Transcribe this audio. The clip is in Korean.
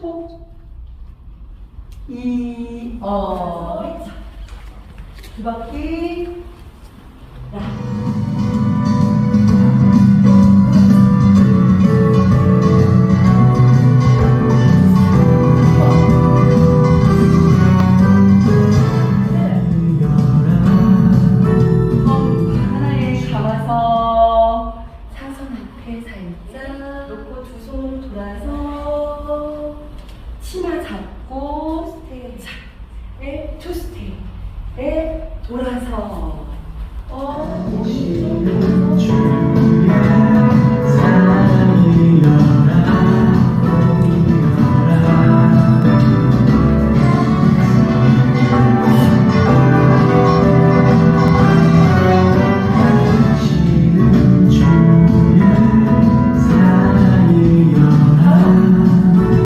슈퍼. 이, 어, 두 바퀴. 하나에 치마 잡고 스텝 2 스텝에 돌아서. 어,